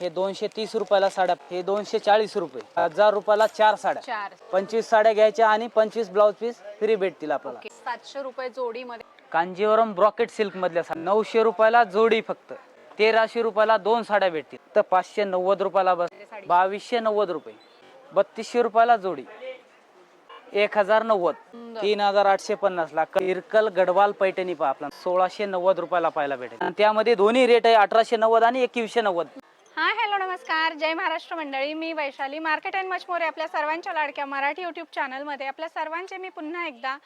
हे दोनशे तीस रुपयाला साड्या हे दोनशे चाळीस रुपये. हजार रुपयाला चार साड्या. चार. पंचवीस साड्या घ्यायच्या आणि पंचवीस ब्लाऊज पीस फ्री भेटतील आपल्याला. ओके. सातशे रुपये जोडीमध्ये. कांजीवरम ब्रॉकेट सिल्क मधल्या साड्या. नऊशे रुपयाला जोडी फक्त. तेराशे रुपयाला दोन साड्या भेटतील. तर पाचशे नव्वद रुपयाला बस. बावीसशे नव्वद रुपये. बत्तीसशे रुपयाला जोडी. एक हजार नव्वद. सुंदर. तीन हजार आठशे पन्नास ला इरकल गडवाल पैठणी पहा आपला सोळाशे नव्वद रुपयाला पाहायला भेटेल. आणि त्यामध्ये दोन्ही रेट आहे अठराशे नव्वद आणि एकवीसशे नव्वद. हां हॅलो नमस्कार. जय महाराष्ट्र मंडळी. मी Vaishali. Market and much more आपल्या सर्वांच्या लाडक्या मराठी यूट्यूब चॅनलमध्ये आपल्या सर्वांचे मी पुन्हा एकदा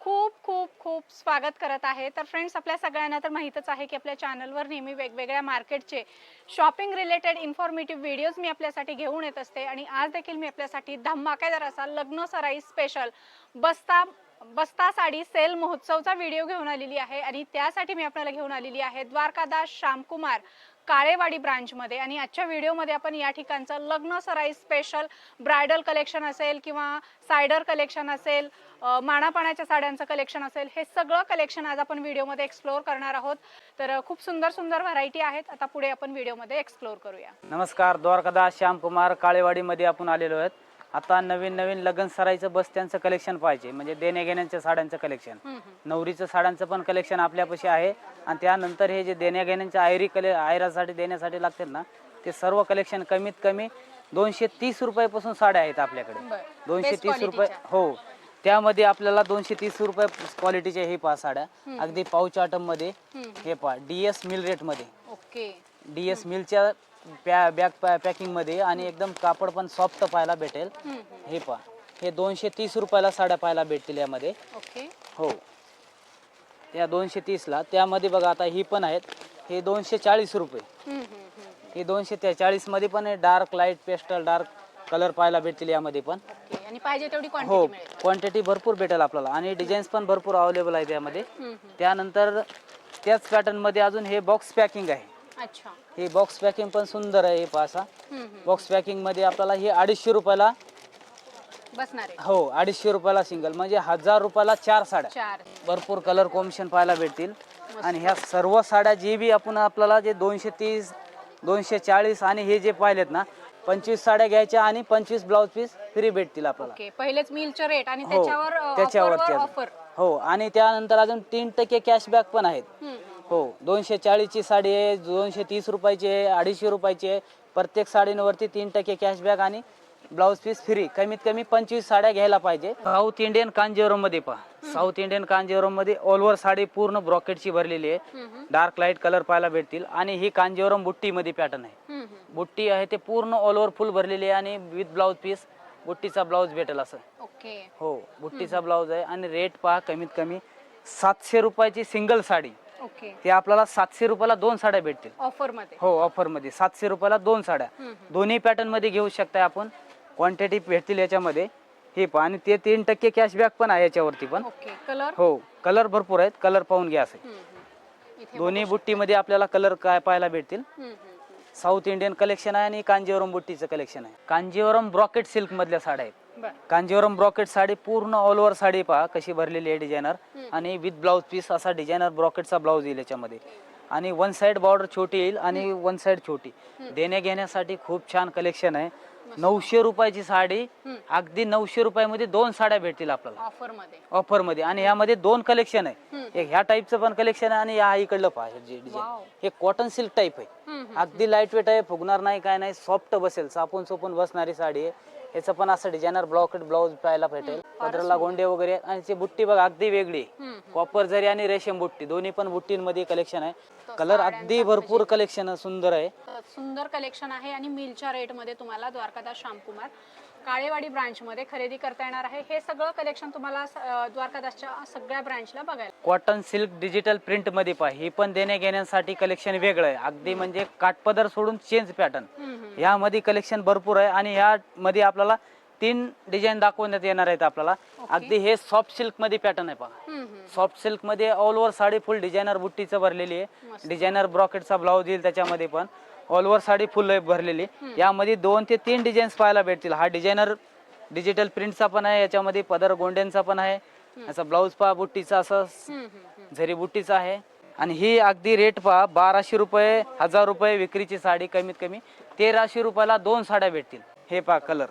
खूप खूप खूप स्वागत करत आहे. तर फ्रेंड्स आपल्या सगळ्यांना तर माहीतच आहे की आपल्या चॅनलवर नेहमी वेगवेगळ्या मार्केटचे शॉपिंग रिलेटेड इन्फॉर्मेटिव्ह व्हिडिओज मी आपल्यासाठी घेऊन येत असते. आणि आज देखील मी आपल्यासाठी धमाकेदार असा लग्न सराई स्पेशल बस्ता बस्ता साडी सेल महोत्सवचा व्हिडिओ घेऊन आलेली आहे. आणि त्यासाठी मी आपल्याला घेऊन आलेली आहे द्वारकादास श्यामकुमार. काळेवाडी ब्रांचमध्ये. आणि आजच्या व्हिडिओमध्ये आपण या ठिकाणचं लग्न सराई स्पेशल ब्रायडल कलेक्शन असेल किंवा सायडर कलेक्शन असेल माणापाण्याच्या साड्यांचं कलेक्शन असेल हे सगळं कलेक्शन आज आपण व्हिडिओमध्ये एक्सप्लोअर करणार आहोत. तर खूप सुंदर सुंदर व्हरायटी आहेत. आता पुढे आपण व्हिडिओमध्ये एक्सप्लोअर करूया. नमस्कार द्वारकादास श्यामकुमार काळेवाडीमध्ये आपण आलेलो आहेत. आता नवीन नवीन लग्न सराईचं बस त्यांचं कलेक्शन पाहिजे. म्हणजे देण्या घेण्याच्या साड्यांचं कलेक्शन. नवरीचं साड्यांचं पण कलेक्शन आपल्यापाशी आहे. आणि त्यानंतर हे जे देण्या घेण्याचे आयरी कले आयरासाठी देण्यासाठी लागतील ना ते सर्व कलेक्शन कमीत कमी दोनशे तीस रुपयापासून साड्या आहेत आपल्याकडे. दोनशे तीस रुपये. हो. त्यामध्ये आपल्याला दोनशे तीस रुपये क्वालिटीचे हे पहा साड्या. अगदी पाऊच मध्ये हम्म. हे पहा. डी एस मिल रेटमध्ये ओके. डी एस मिलच्या पॅ बॅग पॅकिंगमध्ये आणि एकदम कापड पण सॉफ्ट पाहायला भेटेल. हे पहा. हे दोनशे तीस रुपयाला साड्या पाहायला भेटतील यामध्ये. ओके. हो. त्या दोनशे तीसला त्यामध्ये बघा आता ही पण आहेत. हे दोनशे चाळीस रुपये. हे दोनशे चाळीसमध्ये पण dark light pastel dark colour पाहायला भेटतील यामध्ये पण. आणि पाहिजे तेवढी हो. क्वांटिटी भरपूर भेटेल आपल्याला. आणि डिझाईन्स पण भरपूर अवेलेबल आहे त्यामध्ये हम्म, हम्म. त्यानंतर त्याच पॅटर्नमध्ये अजून हे बॉक्स पॅकिंग आहे. अच्छा. हे बॉक्स पॅकिंग पण सुंदर आहे हे पासा. बॉक्स पॅकिंगमध्ये आपल्याला हे अडीचशे रुपयाला बसणार आहे. हो अडीचशे रुपयाला सिंगल म्हणजे हजार रुपयाला चार साड्या. चार. भरपूर कलर कॉम्बिनेशन पाहायला भेटतील. आणि ह्या सर्व साड्या जे बी आपण आपल्याला जे दोनशे तीस दोनशे चाळीस आणि हे जे पाहिलेत ना पंचवीस साड्या घ्यायच्या आणि पंचवीस ब्लाऊज पीस फ्री भेटतील आपल्याला. ओके पहिलेच मिलचं रेट आणि हो त्याच्यावर त्याच्यावरती. ऑफर हो आणि त्यानंतर अजून तीन टक्के कॅशबॅक पण आहेत. हो दोनशे चाळीसची साडी आहे दोनशे तीस रुपयाची आहे अडीचशे रुपयाची आहे. प्रत्येक साडींवरती तीन टक्के कॅशबॅक आणि ब्लाऊज पीस फ्री कमीत कमी पंचवीस साड्या घ्यायला पाहिजे. साऊथ इंडियन कांजीवरममध्ये पहा. साऊथ इंडियन कांजीवरममध्ये ऑल ओव्हर साडी पूर्ण ब्रॉकेटची भरलेली आहे. डार्क लाइट कलर पाहायला भेटतील. आणि ही कांजीवरम बुट्टी मध्ये पॅटर्न आहे बुट्टी आहे ते पूर्ण ऑल ओव्हर फुल भरलेली आहे आणि विथ ब्लाऊज पीस बुट्टीचा ब्लाऊज भेटेल असं. ओके. हो बुट्टीचा ब्लाऊज आहे. आणि रेट पहा कमीत कमी सातशे रुपयाची सिंगल साडी. ओके. ते आपल्याला सातशे रुपयाला दोन साड्या भेटतील. ऑफरमध्ये हो ऑफरमध्ये सातशे रुपयाला दोन साड्या. दोन्ही पॅटर्नमध्ये घेऊ शकताय आपण. क्वांटिटी भेटतील याच्यामध्ये. हे पहा आणि ते तीन टक्के कॅशबॅक पण आहे याच्यावरती पण. ओके. कलर हो कलर भरपूर आहेत. कलर पाहून घ्या असे. दोन्ही बुट्टीमध्ये आपल्याला कलर काय पाहायला भेटतील? साऊथ इंडियन कलेक्शन आहे आणि कांजीवरम बुट्टीचं कलेक्शन आहे. कांजीवरम ब्रॉकेट सिल्क मधल्या साड्या आहेत. कांजीवरम ब्रॉकेट साडी पूर्ण ऑल ओव्हर साडी पहा कशी भरलेली आहे डिझायनर आणि विथ ब्लाऊज पीस असा डिझायनर ब्रॉकेटचा ब्लाऊज येईल याच्यामध्ये. आणि वन साइड बॉर्डर छोटी येईल आणि वन साइड छोटी. देण्या घेण्यासाठी खूप छान कलेक्शन आहे. नऊशे रुपयाची साडी अगदी नऊशे रुपयामध्ये दोन साड्या भेटतील आपल्याला. ऑफरमध्ये ऑफरमध्ये आणि यामध्ये दोन कलेक्शन आहे. एक ह्या टाईपचं पण कलेक्शन आहे आणि या इकडलं पहा हे जे Wow. डिझाईन हे कॉटन सिल्क टाईप आहे. हम्म, अगदी लाइट वेट आहे फुगणार नाही काय नाही सॉफ्ट बसेल सापून सोपून बसणारी साडी आहे. याचं पण असं डिझायनर ब्लॉकेट ब्लाऊज पाहायला भेटेल. पदराला गोंडे वगैरे आहेत. आणि ती बुट्टी बघा अगदी वेगळी. कॉपर जरी आणि रेशम बुट्टी दोन्ही पण बुट्टींमध्ये कलेक्शन आहे. कलर अगदी भरपूर कलेक्शन सुंदर आहे. सुंदर कलेक्शन आहे आणि मिलच्या रेटमध्ये तुम्हाला द्वारकादास श्यामकुमार काळेवाडी ब्रांच मध्ये खरेदी करता येणार आहे. हे सगळं कलेक्शन तुम्हाला द्वारकादासच्या सगळ्या ब्रांचला बघायला. कॉटन सिल्क डिजिटल प्रिंटमध्ये पहा ही पण देण्या घेण्यासाठी कलेक्शन वेगळं आहे. अगदी म्हणजे काठपदर सोडून चेंज पॅटर्न. यामध्ये कलेक्शन भरपूर आहे आणि ह्या मध्ये आपल्याला तीन डिझाईन दाखवण्यात येणार आहेत आपल्याला. अगदी हे सॉफ्ट सिल्कमध्ये पॅटर्न आहे पहा. सॉफ्ट सिल्कमध्ये all over sari full designer बुट्टीचं भरलेली आहे. डिझायनर ब्रॉकेटचा ब्लाऊज येईल त्याच्यामध्ये पण. ऑल ओव्हर साडी फुल भरलेली. यामध्ये दोन ते तीन डिझाईन्स पाहायला भेटतील. हा डिझायनर डिजिटल प्रिंटचा पण आहे याच्यामध्ये पदर गोंड्यांचा पण आहे. याचा ब्लाऊज पहा बुट्टीचा असं. झरी बुट्टीचा आहे. आणि ही अगदी रेट पहा बाराशे रुपये हजार रुपये विक्रीची साडी कमीत कमी तेराशे रुपयाला दोन साड्या भेटतील. हे पा कलर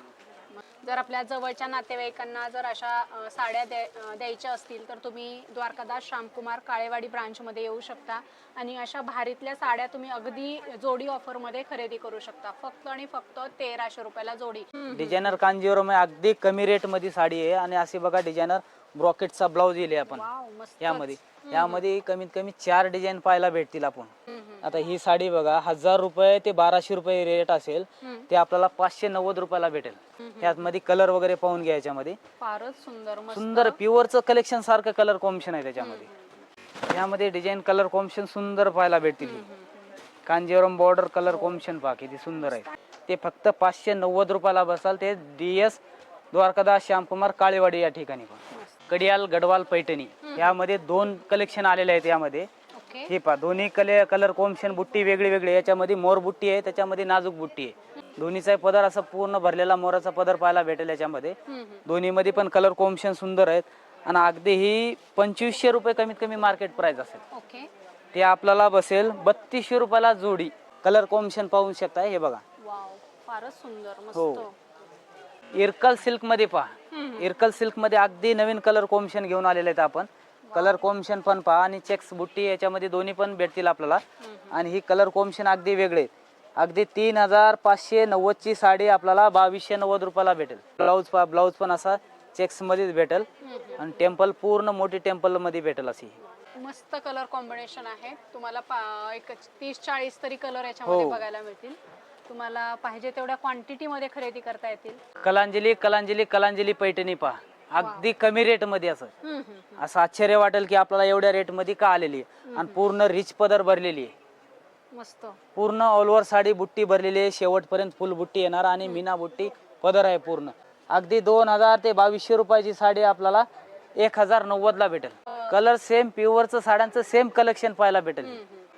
जर आपल्या जवळच्या नातेवाईकांना जर अशा साड्या द्या द्यायच्या असतील तर तुम्ही द्वारकादास श्यामकुमार काळेवाडी ब्रांचमध्ये येऊ शकता. आणि अशा भारीतल्या साड्या तुम्ही अगदी जोडी ऑफरमध्ये खरेदी करू शकता. फक्त आणि फक्त तेराशे रुपयाला जोडी. डिझायनर कांजीवरम अगदी कमी रेटमध्ये साडी आहे. आणि असे बघा डिझायनर ब्रॉकेटचा ब्लाऊज येईल आपण. यामध्ये यामध्ये कमीत कमी चार डिझाईन पाहायला भेटतील आपण. आता ही साडी बघा हजार रुपये ते बाराशे रुपये रेट असेल ते आपल्याला पाचशे नव्वद रुपयाला भेटेल. यामध्ये कलर वगैरे पाहून घ्या याच्यामध्ये. फारच सुंदर सुंदर प्युअरचं कलेक्शन सारखं कलर कॉम्बिनेशन आहे त्याच्यामध्ये. यामध्ये डिझाईन कलर कॉम्बिनेशन सुंदर पाहायला भेटतील कांजीवरम बॉर्डर कलर कॉम्बिनेशन पहा किती सुंदर आहे. ते फक्त पाचशे नव्वद रुपयाला बसाल ते डी एस द्वारकादास श्यामकुमार काळेवाडी या ठिकाणी कडियाल गडवाल पैठणी. यामध्ये दोन कलेक्शन आलेले आहेत यामध्ये. ओके. हे पहा दोन्ही कले कलर कॉम्बिनेशन बुट्टी वेगळी वेगळी आहे. याच्यामध्ये मोर बुट्टी आहे त्याच्यामध्ये नाजूक बुट्टी आहे. दोन्हीचा पदर असं पूर्ण भरलेला मोराचा पदर पाहायला भेटेल याच्यामध्ये. दोन्हीमध्ये पण कलर कॉम्बिनेशन सुंदर आहेत. आणि अगदी ही पंचवीसशे रुपये कमीत कमी मार्केट प्राइस असेल. ओके. ते आपल्याला बसेल बत्तीसशे रुपयाला जोडी. कलर कॉम्बिनेशन पाहू शकता हे बघा. वाव फारच सुंदर हो. मस्त इरकल सिल्कमध्ये पहा इरकल सिल्कमध्ये अगदी नवीन कलर कॉम्बिनेशन घेऊन आलेले आहेत आपण. कलर कॉम्बिनेशन पण पहा आणि चेक्स बुट्टी याच्यामध्ये दोन्ही पण भेटतील आपल्याला. आणि ही कलर कॉम्बिनेशन अगदी वेगळे. अगदी तीन हजार पाचशे नव्वदची साडी आपल्याला बावीसशे नव्वद रुपयाला भेटेल. ब्लाऊज पहा ब्लाऊज पण असा चेक्स मध्येच भेटेल. आणि टेम्पल पूर्ण मोठी टेम्पलमध्ये भेटेल अशी. मस्त कलर कॉम्बिनेशन आहे. तुम्हाला एक तीस चाळीस तरी कलर याच्यामध्ये हो. बघायला मिळतील. तुम्हाला पाहिजे तेवढ्या क्वांटिटी मध्ये खरेदी करता येतील. कलांजली कलांजली कलांजली पैठणी पहा. अगदी कमी रेटमध्ये असं. हम्म, हम्म, असं आश्चर्य वाटेल की आपल्याला एवढ्या रेटमध्ये का आलेली आहे. आणि पूर्ण रिच पदर भरलेली आहे. मस्त. पूर्ण ऑल ओव्हर साडी बुट्टी भरलेली आहे. शेवटपर्यंत फुल बुट्टी येणार आणि मीना बुट्टी पदर आहे पूर्ण. अगदी दोन हजार ते बावीसशे रुपयाची साडी आपल्याला एक हजार नव्वद ला भेटेल कलर सेम प्युअरचं साड्यांचं सेम कलेक्शन पाहायला भेटेल.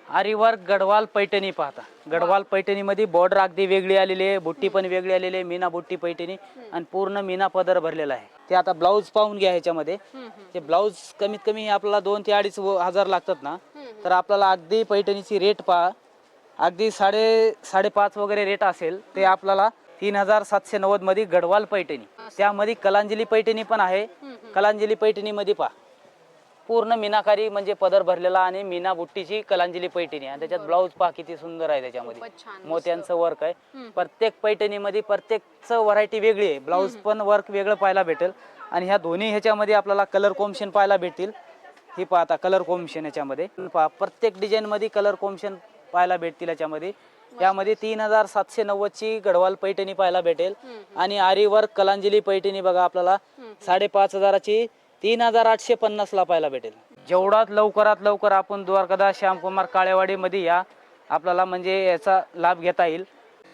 आरीवर्क गडवाल पैठणी पाहता. गडवाल पैठणी मध्ये बॉर्डर अगदी वेगळी आलेली आहे. बुट्टी पण वेगळी आलेली आहे. मीना बुट्टी पैठणी आणि पूर्ण मीना पदर भरलेला आहे. ते आता ब्लाऊज पाहून घ्या ह्याच्यामध्ये. ते ब्लाऊज कमीत कमी आपल्याला दोन ते अडीच हजार लागतात ना. तर आपल्याला अगदी पैठणीची रेट पहा. अगदी साडे साडेपाच वगैरे रेट असेल ते आपल्याला तीन हजार सातशे नव्वदमध्ये गडवाल पैठणी. त्यामध्ये कलांजली पैठणी पण आहे. कलांजली पैठणी मध्ये पहा. पूर्ण मीनाकारी म्हणजे पदर भरलेला आणि मीना बुट्टीची कलांजली पैठणी आणि त्याच्यात ब्लाऊज पहा किती सुंदर आहे त्याच्यामध्ये. मोत्यांचं वर्क आहे. प्रत्येक पैठणीमध्ये प्रत्येकचं व्हरायटी वेगळी आहे. ब्लाऊज पण वर्क वेगळं पाहायला भेटेल. आणि ह्या दोन्ही ह्याच्यामध्ये आपल्याला कलर कॉम्बिनेशन पाहायला भेटतील. ही पहा आता कलर कॉम्बिनेशन याच्यामध्ये पहा प्रत्येक डिझाईन मध्ये कलर कॉम्बिनेशन पाहायला भेटतील याच्यामध्ये यामध्ये तीन हजार सातशे नव्वदची गडवाल पैठणी पाहायला भेटेल. आणि आरी वर्क कलांजली पैठणी बघा आपल्याला. साडेपाच हजाराची तीन हजार आठशे पन्नास ला पाहायला भेटेल. जेवढात लवकरात लवकर आपण द्वारकादास श्यामकुमार काळेवाडी मध्ये या आपल्याला म्हणजे याचा लाभ घेता येईल.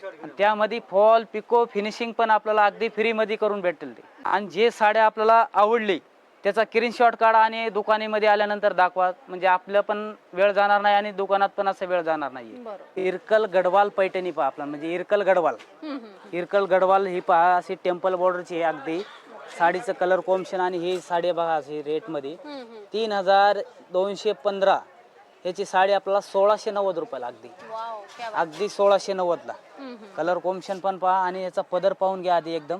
आणि त्यामध्ये फॉल पिको फिनिशिंग पण आपल्याला अगदी फ्रीमध्ये करून भेटेल ते. आणि जे साड्या आपल्याला आवडली त्याचा स्क्रीनशॉट काढा आणि दुकानामध्ये आल्यानंतर दाखवा. म्हणजे आपलं पण वेळ जाणार नाही आणि दुकानात पण असं वेळ जाणार नाही बरोबर. इरकल गडवाल पैठणी पहा आपला म्हणजे इरकल गडवाल. इरकल गडवाल ही पहा अशी टेम्पल बॉर्डरची आहे अगदी. साडीचं कलर कॉम्बिनेशन आणि ही साडी बघा अशी रेटमध्ये. तीन हजार दोनशे पंधरा. ह्याची साडी आपल्याला सोळाशे नव्वद रुपयाला अगदी वाव क्या बात. अगदी सोळाशे नव्वदला. कलर कॉम्बिनेशन पण पहा आणि याचा पदर पाहून घ्या आधी एकदम.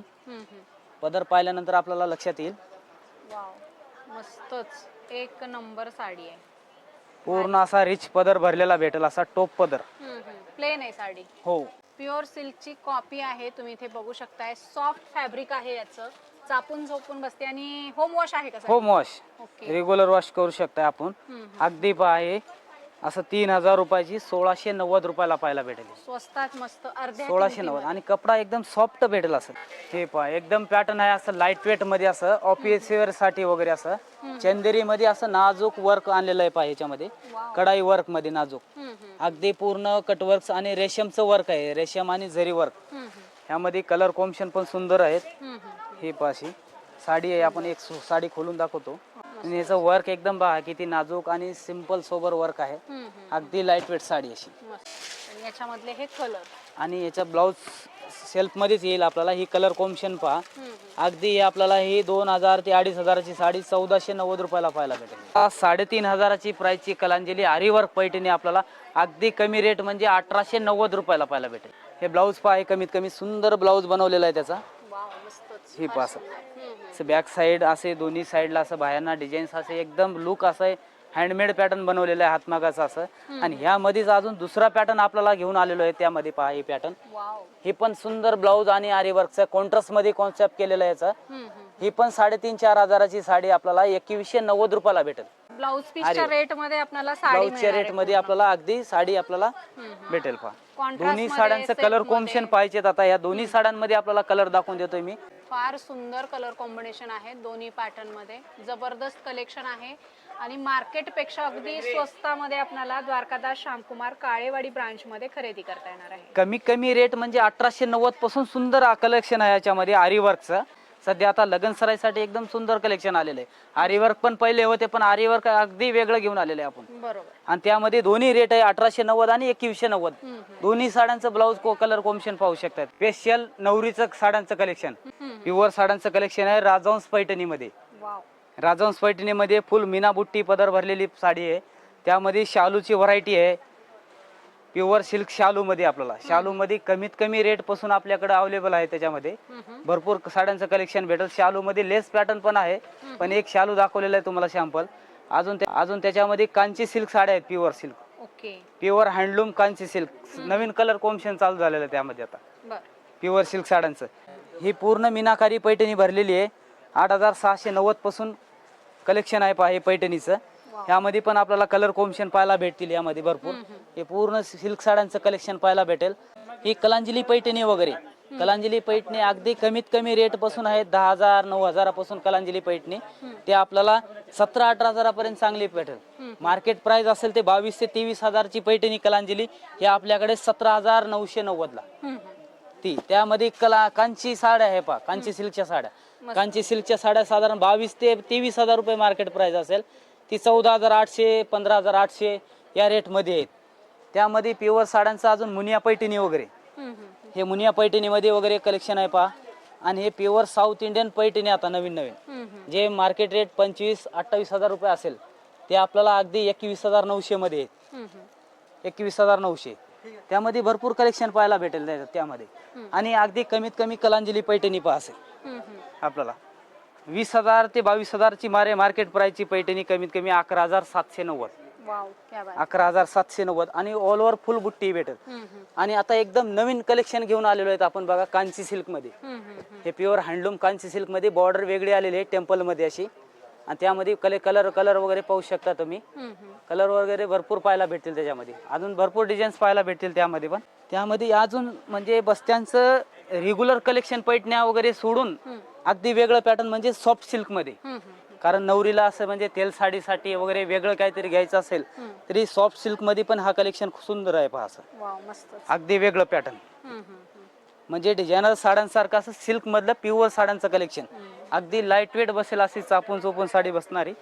पदर पाहिल्यानंतर आपल्याला लक्षात येईल. मस्तच. एक नंबर साडी आहे. पूर्ण असा रिच पदर भरलेला भेटेल असा टोप पदर. प्लेन आहे साडी. हो. प्युअर सिल्कची कॉपी आहे तुम्ही इथे बघू शकताय. सॉफ्ट फॅब्रिक आहे याचं. चापून झोपून बसते आणि होम वॉश आहे का? Home wash okay regular wash करू शकता आपण. हम्म, अगदी पहा हे असं तीन हजार रुपयाची सोळाशे नव्वद रुपयाला पाहायला भेटेल. स्वस्तात मस्त अर्ध्या सोळाशे नव्वद. आणि कपडा एकदम सॉफ्ट भेटेल असं. हे पहा एकदम पॅटर्न आहे असं लाइट वेटमध्ये असं ऑफिस वेअरसाठी वगैरे असं. चंदेरी मध्ये असं नाजूक वर्क आणलेलं आहे पहा ह्याच्यामध्ये वाव. कडाई वर्कमध्ये नाजूक. हम्म, हम्म, अगदी पूर्ण कटवर्क आणि रेशमचं वर्क आहे. रेशम आणि जरी वर्क हम्म, हम्म, ह्यामध्ये कलर कॉम्बिनेशन पण सुंदर आहेत. हम्म, हम्म. हे पाशी साडी आहे आपण एक सु- साडी खोलून दाखवतो. आणि याचं वर्क एकदम पहा किती नाजूक आणि सिंपल सोबर वर्क आहे. हम्म, हम्म. अगदी लाइट वेट साडी अशी. मस्त. आणि याच्यामधले हे कलर आणि याचा ब्लाऊज सेल्फमध्येच येईल आपल्याला. ही कलर कॉम्बिनेशन पहा. अगदी हे आपल्याला ही दोन हजार ते अडीच हजाराची साडी चौदाशे नव्वद रुपयाला पाहायला भेटेल. हा साडेतीन हजाराची प्राइसची कलांजली आरी वर्क पैठणी आपल्याला अगदी कमी रेट म्हणजे अठराशे नव्वद रुपयाला पाहायला भेटेल. हे ब्लाऊज पहा हे कमीत कमी सुंदर ब्लाऊज बनवलेला आहे त्याचा. वाव हे पहा असं. असं बॅक साईड असे दोन्ही साईडला असं बाहेरना डिझाईन्स असे एकदम लुक असं हँडमेड पॅटर्न बनवलेलं आहे हातमागाचं असं. आणि ह्यामध्येच अजून दुसरा पॅटर्न आपल्याला घेऊन आलेलो आहे त्यामध्ये पहा हे पॅटर्न हे पण सुंदर ब्लाऊज आणि आरी वर्कचं कॉन्ट्रास्टमध्ये कॉन्सेप्ट केलेलं आहे याचा. ही पण साडेतीन चार हजाराची साडी आपल्याला एकवीसशे नव्वद रुपयाला भेटेल. ब्लाऊज पीसच्या रेटमध्ये आपल्याला ब्लाऊजच्या रेटमध्ये आपल्याला अगदी साडी आपल्याला. भेटेल पहा. दोन्ही साड्यांचं कलर. कॉम्बिनेशन पाहिजेत आता. या दोन्ही साड्यांमध्ये आपल्याला कलर दाखवून देतोय मी. फार सुंदर कलर कॉम्बिनेशन आहे दोन्ही पॅटर्नमध्ये. जबरदस्त कलेक्शन आहे. आणि मार्केटपेक्षा अगदी स्वस्तामध्ये आपल्याला द्वारकादास श्यामकुमार काळेवाडी ब्रांच मध्ये खरेदी करता येणार आहे. कमी कमी रेट म्हणजे अठराशे नव्वदपासून सुंदर कलेक्शन आहे याच्यामध्ये आरी वर्कचं सध्या आता लग्न सराईसाठी एकदम सुंदर कलेक्शन आलेलं आहे. आरी वर्क पण पहिले होते पण आरी वर्क अगदी वेगळं घेऊन आलेलं आहे आपण. बरोबर. आणि त्यामध्ये दोन्ही रेट आहे अठराशे नव्वद आणि एकवीसशे नव्वद. दोन्ही साड्यांचं ब्लाऊज कलर कॉम्बिनेशन पाहू शकतात. स्पेशल नवरीचं साड्यांचं कलेक्शन. प्युअर साड्यांचं कलेक्शन आहे राजहंस पैठणीमध्ये. वाव राजहंस पैठणीमध्ये फुल मीना बुट्टी पदर भरलेली साडी आहे. त्यामध्ये शालूची व्हरायटी आहे. प्युअर सिल्क शालूमध्ये आपल्याला. शालूमध्ये कमीत कमी रेटपासून आपल्याकडे अवेलेबल आहे त्याच्यामध्ये. भरपूर साड्यांचं कलेक्शन भेटेल. शालूमध्ये लेस पॅटर्न पण आहे. पण एक शालू दाखवलेला आहे तुम्हाला सॅम्पल अजून अजून त्याच्यामध्ये कांची सिल्क साड्या आहेत pure silk okay. Pure handloom Kanchi silk. नवीन कलर कॉम्बिनेशन चालू झालेलं आहे त्यामध्ये आता. प्युअर सिल्क साड्यांचं. ही पूर्ण मीनाकारी पैठणी भरलेली आहे. आठ हजार सहाशे नव्वदपासून कलेक्शन आहे पहा हे पैठणीचं. ह्यामध्ये पण आपल्याला कलर कॉम्बिनेशन पाहायला भेटतील यामध्ये भरपूर. हे पूर्ण सिल्क साड्यांचं कलेक्शन पाहायला भेटेल. ही कलांजली पैठणी वगैरे. कलांजली पैठणी अगदी कमीत कमी रेटपासून आहेत दहा हजार नऊ हजारापासून कलांजली पैठणी. ते आपल्याला सतरा अठरा हजारापर्यंत चांगली भेटेल. मार्केट प्राइस असेल ते बावीस ते तेवीस हजारची पैठणी कलांजली. हे आपल्याकडे सतरा हजार नऊशे नव्वदला. ती. त्यामध्ये कला कांची साड्या आहे पा कांची सिल्कच्या साड्या. कांची सिल्कच्या साड्या साधारण बावीस ते तेवीस हजार रुपये मार्केट प्राइस असेल. ती चौदा हजार आठशे पंधरा हजार आठशे या रेटमध्ये आहेत. त्यामध्ये प्युअर साड्यांचं अजून मुनिया पैठणी वगैरे. हे मुनिया पैठणीमध्ये वगैरे कलेक्शन आहे पहा. आणि हे प्युअर साऊथ इंडियन पैठणी आता नवीन नवीन. जे मार्केट रेट पंचवीस अठ्ठावीस हजार रुपये असेल ते आपल्याला अगदी एकवीस हजार नऊशे मध्ये आहेत. एकवीस हजार नऊशे. त्यामध्ये भरपूर कलेक्शन पाहायला भेटेल त्या- त्यामध्ये आणि अगदी कमीत कमी कलांजली पैठणी पहा असेल. आपल्याला. वीस हजार ते बावीस हजारची मारे मार्केट प्राइसची पैठणी कमीत कमी अकरा हजार सातशे नव्वद. अकरा हजार सातशे नव्वद आणि ऑल ओव्हर फुल बुट्टी हम्म. आणि आता एकदम नवीन कलेक्शन घेऊन आलेलो आहेत आपण बघा कांची हम्म, हम्म. हे प्युअर हँडलूम कांची सिल्कमध्ये बॉर्डर वेगळी आलेली आहे टेम्पलमध्ये अशी. आणि त्यामध्ये कले कलर कलर वगैरे पाहू शकता तुम्ही. कलर वगैरे भरपूर पाहायला भेटतील त्याच्यामध्ये. अजून भरपूर डिझाईन्स पाहायला भेटतील त्यामध्ये पण. त्यामध्ये अजून म्हणजे बस्त्यांचं रेग्युलर कलेक्शन पैठण्या वगैरे सोडून अगदी वेगळं पॅटर्न म्हणजे सॉफ्ट सिल्कमध्ये हम्म, हम्म. कारण नवरीला असं म्हणजे तेल साडीसाठी वगैरे वेगळं काहीतरी घ्यायचं असेल तरी सॉफ्ट सिल्कमध्ये पण हा कलेक्शन सुंदर आहे पहा असं. अगदी वेगळं पॅटर्न. म्हणजे डिझायनर साड्यांसारखं असं सिल्क मधलं प्युअर साड्यांचं कलेक्शन अगदी लाइट वेट बसेल अशी चापून चोपून साडी बसणारी.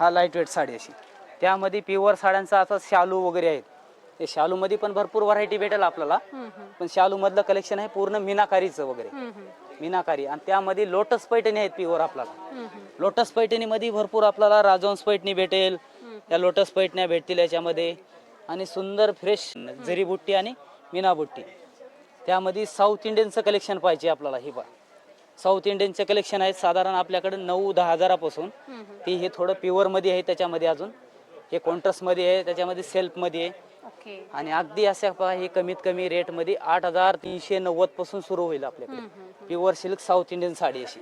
हा लाइट वेट साडी अशी. त्यामध्ये प्युअर साड्यांचा असं शालू वगैरे आहेत ते शालू मध्ये पण भरपूर व्हरायटी भेटेल आपल्याला. पण शालू मधलं कलेक्शन आहे पूर्ण मीनाकारीचं वगैरे. मीनाकारी. आणि त्यामध्ये लोटस पैठणी आहेत प्युअर आपल्याला. लोटस पैठणीमध्ये भरपूर आपल्याला राजवंश पैठणी भेटेल. या लोटस पैठण्या भेटतील याच्यामध्ये. आणि सुंदर फ्रेश जरी बुट्टी आणि मीना बुट्टी. त्यामध्ये साऊथ इंडियनचं कलेक्शन पाहिजे आपल्याला हे बा साऊथ इंडियनचे कलेक्शन आहेत साधारण आपल्याकडे नऊ दहा हजारापासून. ते हे थोडं प्युअरमध्ये आहे त्याच्यामध्ये अजून. हे कॉन्ट्रास्टमध्ये आहे त्याच्यामध्ये सेल्फमध्ये आहे. ओके. आणि अगदी अशा पहा हे कमीत कमी रेटमध्ये आठ हजार तीनशे नव्वदपासून सुरू होईल आपल्याकडे. Pure silk south Indian sari अशी.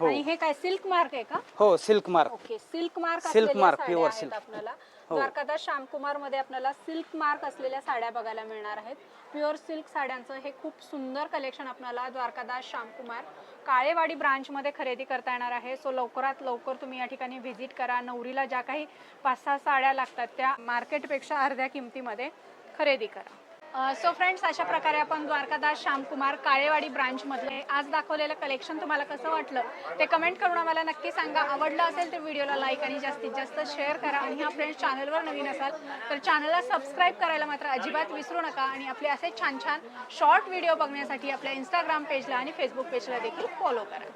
हो. आणि हे काय सिल्क मार्क आहे का? हो silk mark okay silk mark Silk असलेल्या mark, साड्या pure आहेत silk. आपल्याला. हो. द्वारकादास श्यामकुमारमध्ये आपल्याला सिल्क मार्क असलेल्या साड्या बघायला मिळणार आहेत. प्युअर सिल्क साड्यांचं हे खूप सुंदर कलेक्शन आपल्याला द्वारकादास श्यामकुमार काळेवाडी ब्रांचमध्ये खरेदी करता येणार आहे. सो लवकरात लवकर तुम्ही या ठिकाणी व्हिजिट करा. नवरीला ज्या काही पाच सहा साड्या लागतात त्या मार्केटपेक्षा अर्ध्या किमतीमध्ये खरेदी करा. सो फ्रेंड्स अशा प्रकारे आपण द्वारकादास श्यामकुमार काळेवाडी ब्रांच मधले आज दाखवलेलं कलेक्शन तुम्हाला कसं वाटलं ते कमेंट करून आम्हाला नक्की सांगा. आवडलं असेल तर व्हिडिओला लाईक आणि जास्तीत जास्त शेअर करा आणि हा फ्रेंड्स चॅनलवर नवीन असाल तर चॅनलला सबस्क्राईब करायला मात्र अजिबात विसरू नका आणि आपले असे छान छान शॉर्ट व्हिडिओ बघण्यासाठी आपल्या इंस्टाग्राम पेजला आणि फेसबुक पेजला देखील फॉलो करा.